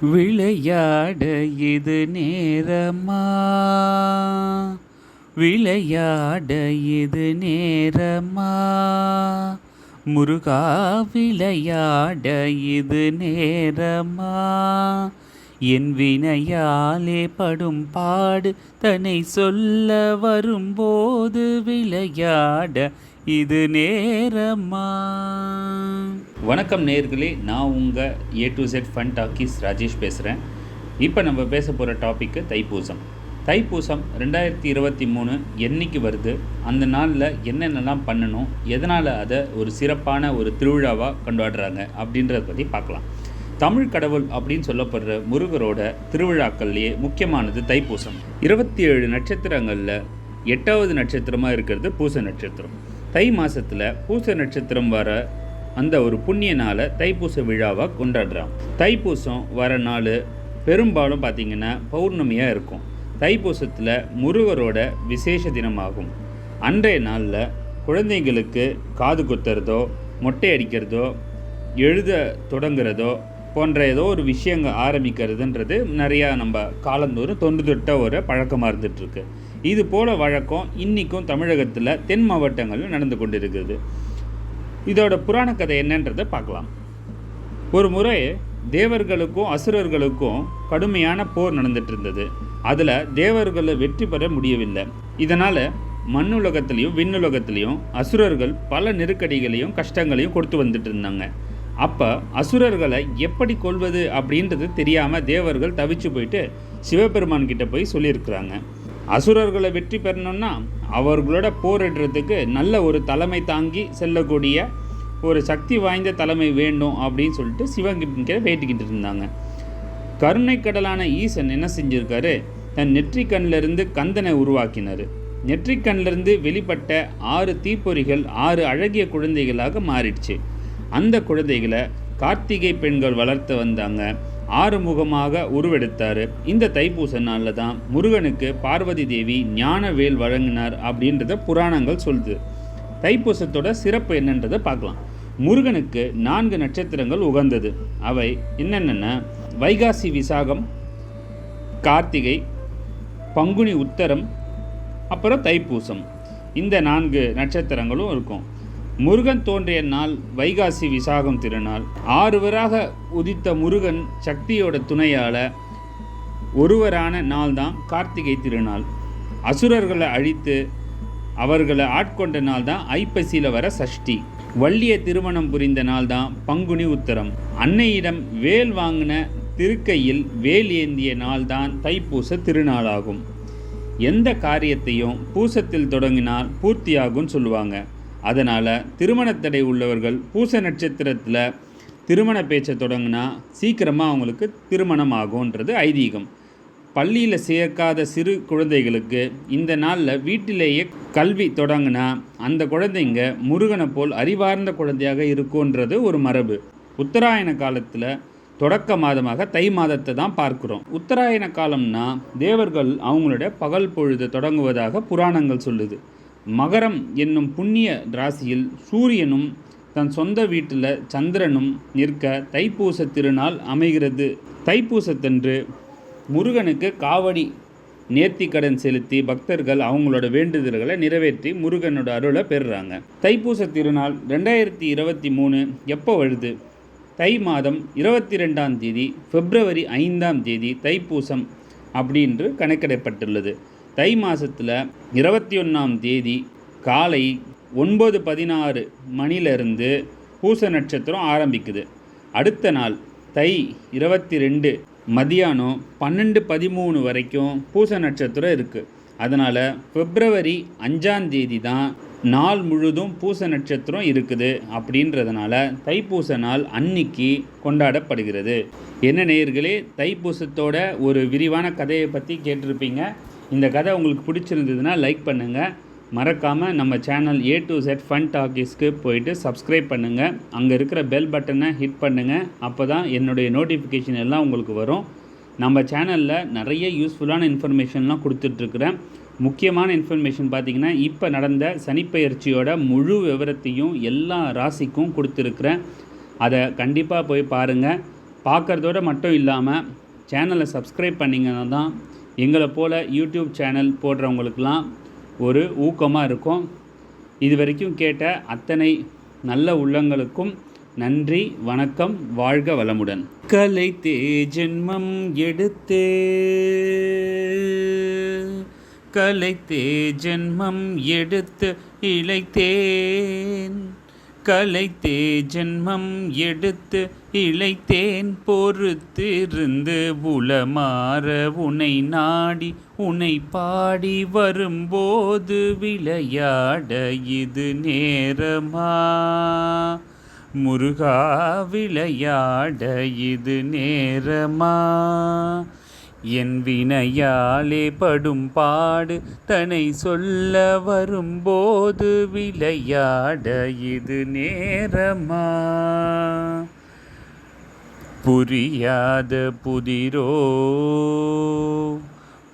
விளையாட இது நேரமா? விளையாட இது நேரமா? முருகா விளையாட இது நேரமா? என் வினையாலே படும் பாடு தன்னை சொல்ல வரும்போது விளையாட இது நேரமா? வணக்கம் நேர்களே நான் உங்கள் A to Z fun talkies Rajesh பேசுகிறேன் இப்போ நம்ம பேச போகிற டாப்பிக்கு தைப்பூசம். தைப்பூசம் ரெண்டாயிரத்தி இருபத்தி மூணு என்னைக்கு வருது? அந்த நாளில் என்னென்னலாம் பண்ணணும்? எதனால் அதை ஒரு சிறப்பான ஒரு திருவிழாவாக கொண்டாடுறாங்க? அப்படின்றத பற்றி பார்க்கலாம். தமிழ் கடவுள் அப்படின்னு சொல்லப்படுற முருகரோட திருவிழாக்கள்லேயே முக்கியமானது தைப்பூசம். இருபத்தி ஏழு நட்சத்திரங்களில் எட்டாவது நட்சத்திரமாக இருக்கிறது பூச நட்சத்திரம். தை மாதத்தில் பூச நட்சத்திரம் வர அந்த ஒரு புண்ணிய நாளை தைப்பூச விழாவாக கொண்டாடுறான். தைப்பூசம் வர நாள் பெரும்பாலும் பார்த்திங்கன்னா பௌர்ணமியாக இருக்கும். தைப்பூசத்தில் முருகரோட விசேஷ தினமாகும். அன்றைய நாளில் குழந்தைங்களுக்கு காது குத்துறதோ மொட்டை அடிக்கிறதோ எழுத தொடங்குறதோ போன்ற ஏதோ ஒரு விஷயங்கள் ஆரம்பிக்கிறதுன்றது நிறையா நம்ம காலந்தோறும் தொன்று தொட்ட ஒரு பழக்கமாக இருந்துகிட்ருக்கு இது போல வழக்கம் இன்றைக்கும் தமிழகத்தில் தென் மாவட்டங்களில் நடந்து கொண்டிருக்கிறது. இதோட புராண கதை என்னன்றதை பார்க்கலாம். ஒரு முறை தேவர்களுக்கும் அசுரர்களுக்கும் கடுமையான போர் நடந்துட்டு இருந்தது அதில் தேவர்களை வெற்றி பெற முடியவில்லை. இதனால் மண்ணுலகத்திலையும் விண்ணுலகத்திலையும் அசுரர்கள் பல நெருக்கடிகளையும் கஷ்டங்களையும் கொடுத்து வந்துட்டு இருந்தாங்க அப்போ அசுரர்களை எப்படி கொள்வது அப்படின்றது தெரியாமல் தேவர்கள் தவிச்சு போயிட்டு சிவபெருமான் கிட்ட போய் சொல்லியிருக்கிறாங்க. அசுரர்களை வெற்றி பெறணும்னா அவர்களோட போரிடுறதுக்கு நல்ல ஒரு தலைமை தாங்கி செல்லக்கூடிய ஒரு சக்தி வாய்ந்த தலைமை வேண்டும் அப்படின்னு சொல்லிட்டு சிவங்கிட்ட வேட்டிக்கிட்டு இருந்தாங்க. கருணை கடலான ஈசன் என்ன செஞ்சிருக்காரு? தன் நெற்றிக்கண்ணிலிருந்து கந்தனை உருவாக்கினார். நெற்றிக்கண்ணிலிருந்து வெளிப்பட்ட ஆறு தீப்பொறிகள் ஆறு அழகிய குழந்தைகளாக மாறிடுச்சு. அந்த குழந்தைகளை கார்த்திகை பெண்கள் வளர்த்து வந்தாங்க. ஆறுமுகமாக உருவெடுத்தார். இந்த தைப்பூச நாளில் தான் முருகனுக்கு பார்வதி தேவி ஞானவேல் வழங்கினார் அப்படின்றத புராணங்கள் சொல்லுது. தைப்பூசத்தோட சிறப்பு என்னன்றதை பார்க்கலாம். முருகனுக்கு நான்கு நட்சத்திரங்கள் உகந்தது. அவை என்னென்னா வைகாசி விசாகம் கார்த்திகை பங்குனி உத்தரம் அப்புறம் தைப்பூசம். இந்த நான்கு நட்சத்திரங்களும் இருக்கும். முருகன் தோன்றிய நாள் வைகாசி விசாகம் திருநாள். ஆறுவராக உதித்த முருகன் சக்தியோட துணையால் ஒருவரான நாள் தான் கார்த்திகை திருநாள். அசுரர்களை அழித்து அவர்களை ஆட்கொண்ட நாள் தான் ஐப்பசியில் வர சஷ்டி. வள்ளிய திருமணம் புரிந்த நாள் தான் பங்குனி உத்தரம். அன்னையிடம் வேல் வாங்கின திருக்கையில் வேல் ஏந்திய நாள் தான் தைப்பூச திருநாளாகும். எந்த காரியத்தையும் பூசத்தில் தொடங்கினால் பூர்த்தியாகும்னு சொல்லுவாங்க. அதனால் திருமணத்தடை உள்ளவர்கள் பூச நட்சத்திரத்தில் திருமண பேச்சை தொடங்கினா சீக்கிரமாக அவங்களுக்கு திருமணம் ஆகும்ன்றது ஐதீகம். பள்ளியில் சேர்க்காத சிறு குழந்தைகளுக்கு இந்த நாளில் வீட்டிலேயே கல்வி தொடங்கினா அந்த குழந்தைங்க முருகனை போல் அறிவார்ந்த குழந்தையாக இருக்கும்ன்றது ஒரு மரபு. உத்தராயண காலத்தில் தொடக்க மாதமாக தை மாதத்தை தான் பார்க்குறோம். உத்தராயண காலம்னா தேவர்கள் அவங்களோட பகல் பொழுது தொடங்குவதாக புராணங்கள் சொல்லுது. மகரம் என்னும் புண்ணிய ராசியில் சூரியனும் தன் சொந்த வீட்டில் சந்திரனும் நிற்க தைப்பூச திருநாள் அமைகிறது. தைப்பூசத்தன்று முருகனுக்கு காவடி நேர்த்தி கடன் செலுத்தி பக்தர்கள் அவங்களோட வேண்டுதல்களை நிறைவேற்றி முருகனோட அருளை பெறுறாங்க. தைப்பூச திருநாள் ரெண்டாயிரத்தி இருபத்தி மூணு எப்போ வருது? தை மாதம் இருபத்தி ரெண்டாம் தேதி பிப்ரவரி ஐந்தாம் தேதி தைப்பூசம் அப்படின்று கணக்கிடப்பட்டுள்ளது. தை மாதத்தில் இருபத்தி ஒன்றாம் தேதி காலை ஒன்பது பதினாறு மணிலிருந்து பூச நட்சத்திரம் ஆரம்பிக்குது. அடுத்த நாள் தை இருபத்தி ரெண்டு மதியானம் பன்னெண்டு பதிமூணு வரைக்கும் பூச நட்சத்திரம் இருக்குது அதனால் பிப்ரவரி அஞ்சாம் தேதி தான் நாள் முழுதும் பூச நட்சத்திரம் இருக்குது அப்படின்றதுனால தைப்பூச நாள் அன்னைக்கு கொண்டாடப்படுகிறது. என்ன நேயர்களே தைப்பூசத்தோட ஒரு விரிவான கதையை பற்றி கேட்டிருப்பீங்க. இந்த கதை உங்களுக்கு பிடிச்சிருந்ததுன்னா லைக் பண்ணுங்கள் மறக்காமல் நம்ம channel A to Z fun டாக்கீஸ்க்கு போயிட்டு சப்ஸ்கிரைப் பண்ணுங்கள் அங்கே இருக்கிற பெல் பட்டனை ஹிட் பண்ணுங்கள் அப்போ தான் என்னுடைய நோட்டிஃபிகேஷன் எல்லாம் உங்களுக்கு வரும். நம்ம சேனலில் நிறைய யூஸ்ஃபுல்லான இன்ஃபர்மேஷன்லாம் கொடுத்துட்ருக்குறேன். முக்கியமான இன்ஃபர்மேஷன் பார்த்திங்கன்னா இப்போ நடந்த சனிப்பெயர்ச்சியோட முழு விவரத்தையும் எல்லா ராசிக்கும் கொடுத்துருக்குறேன். அதை கண்டிப்பாக போய் பாருங்கள் பார்க்குறதோட மட்டும் இல்லாமல் சேனலை சப்ஸ்கிரைப் பண்ணிங்கன்னா தான் எங்களை போல் யூடியூப் சேனல் போடுறவங்களுக்கெல்லாம் ஒரு ஊக்கமாக இருக்கும். இது வரைக்கும் கேட்ட அத்தனை நல்ல உள்ளங்களுக்கும் நன்றி வணக்கம் வாழ்க வளமுடன். கலை ஜென்மம் எடுத்தே. கலைத்தே ஜென்மம் எடுத்து இழைத்தேன். கலைத்தே ஜென்மம் எடுத்து இழைத்தேன். பொறுத்திருந்து உளமாற உனை நாடி உனை பாடி வரும்போது விளையாட இது நேரமா? முருகா விளையாட இது நேரமா? என் வினையாலே படும் பாடு தனை சொல்ல வரும்போது விளையாட இது நேரமா? புரியாத புதிரோ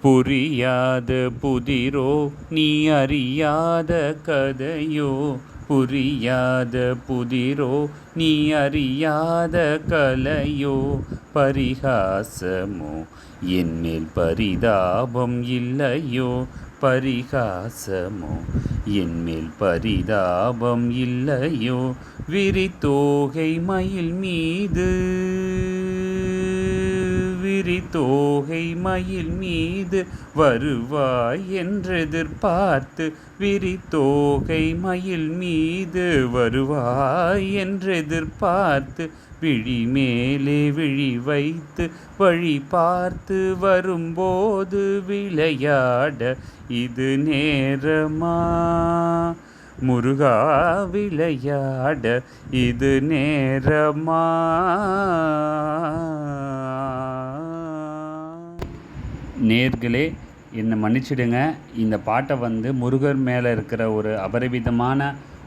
புரியாத புதிரோ நீ அறியாத கதையோ? புரியாத புதிரோ நீ அறியாத கலையோ? பரிகாசமோ? என்மேல் பரிதாபம் இல்லையோ? பரிகாசமோ? என்மேல் பரிதாபம் இல்லையோ? விரித்தோகை மயில் மீது விரித்தோகை மயில் மீது வருவாய் என்றெதிர்பார்த்து விரித்தோகை மயில் மீது வருவாய் என்றெதிர்பார்த்து விழி மேலே விழி வைத்து வழி பார்த்து வரும்போது விளையாட இது நேரமா? முருகா விளையாட இது நேரமா? நேர்களே என்னை மன்னிச்சிடுங்க. இந்த பாட்டை வந்து முருகர் மேலே இருக்கிற ஒரு அபரிவிதமான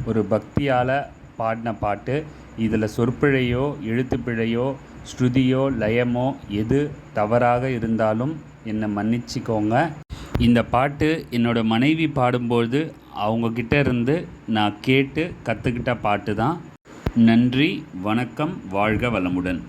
ஒரு பக்தியால் பாடின பாட்டு. இதில் சொற்பிழையோ எழுத்துப்பிழையோ ஸ்ருதியோ லயமோ எது தவறாக இருந்தாலும் என்னை மன்னிச்சிக்கோங்க. இந்த பாட்டு என்னோடய மனைவி பாடும்போது அவங்கக்கிட்ட இருந்து நான் கேட்டு கற்றுக்கிட்ட பாட்டு தான் நன்றி வணக்கம் வாழ்க வளமுடன்.